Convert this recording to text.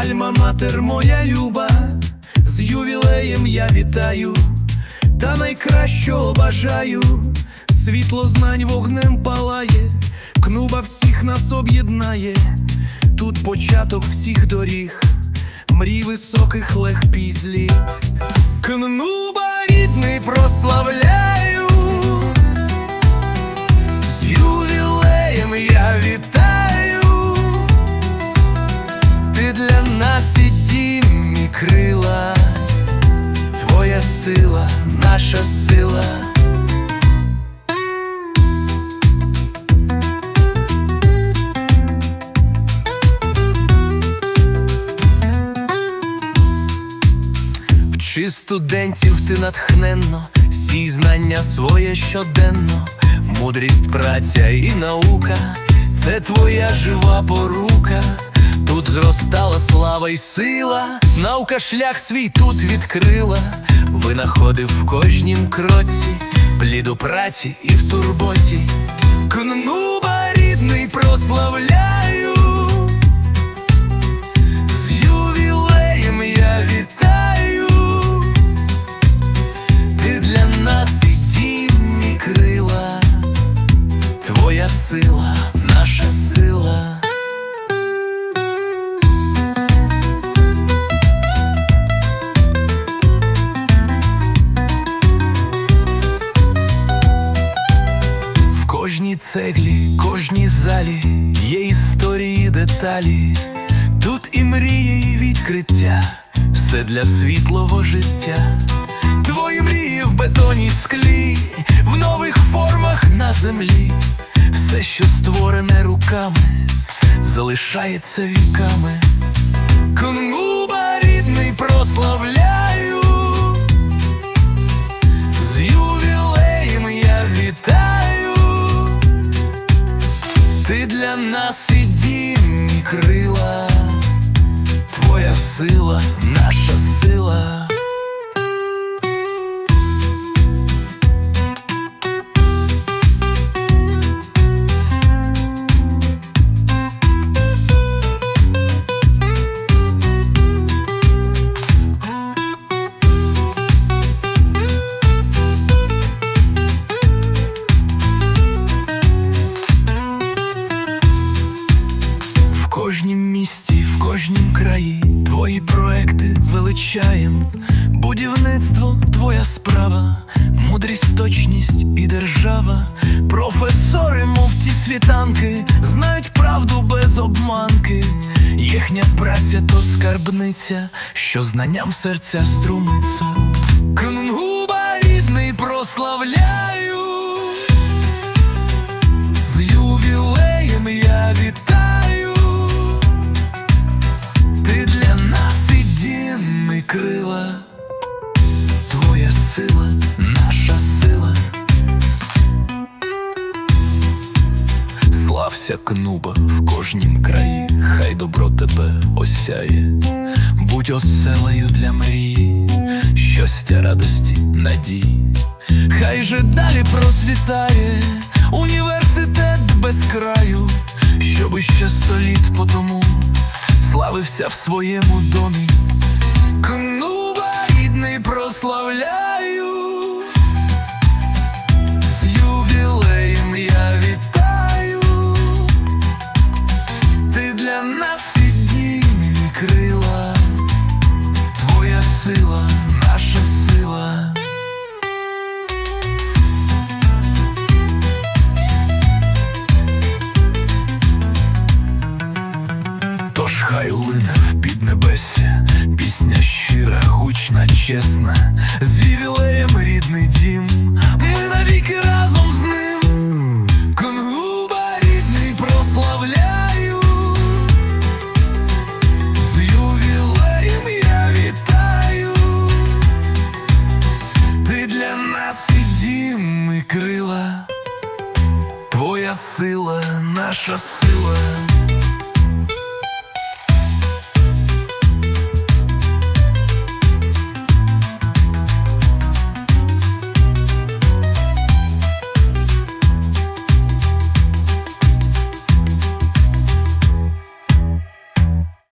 Альма матер моя люба, з ювілеєм я вітаю, та найкращого бажаю, світло знань вогнем палає, кнуба всіх нас об'єднає, тут початок всіх доріг, мрій високих легкий зліт. Кну Вчи студентів ти натхненно, сій знання своє щоденно, мудрість, праця і наука, це твоя жива порука. Тут зростала слава й сила, наука шлях свій тут відкрила, винаходив в кожнім кроці, пліду праці і в турботі. Кнуба рідний прославляю. Цеглі, кожній залі є історії, деталі. Тут і мрії, і відкриття, все для світлого життя. Твої мрії в бетоні склі, в нових формах на землі. Все, що створене руками, залишається віками. Кунгуба рідний прославляю. Для нас і дім, крила, твоя сила, наша сила. Твої проекти величаєм. Будівництво твоя справа, мудрість, точність і держава. Професори, мов ті світанки, знають правду без обманки. Їхня праця то скарбниця, що знанням серця струмиться. Сила, наша сила. Слався кнуба в кожнім краї, хай добро тебе осяє, будь оселею для мрії, щастя, радості, надії. Хай же далі процвітає університет без краю, щоби ще століт по тому славився в своєму домі. Кнуба рідний прославляю. гучна, чесна, з ювілеєм рідний дім, ми навіки разом з ним. Кунгуба рідний прославляю, з ювілеєм я вітаю, ти для нас і дім, і крила, твоя сила, наша сила.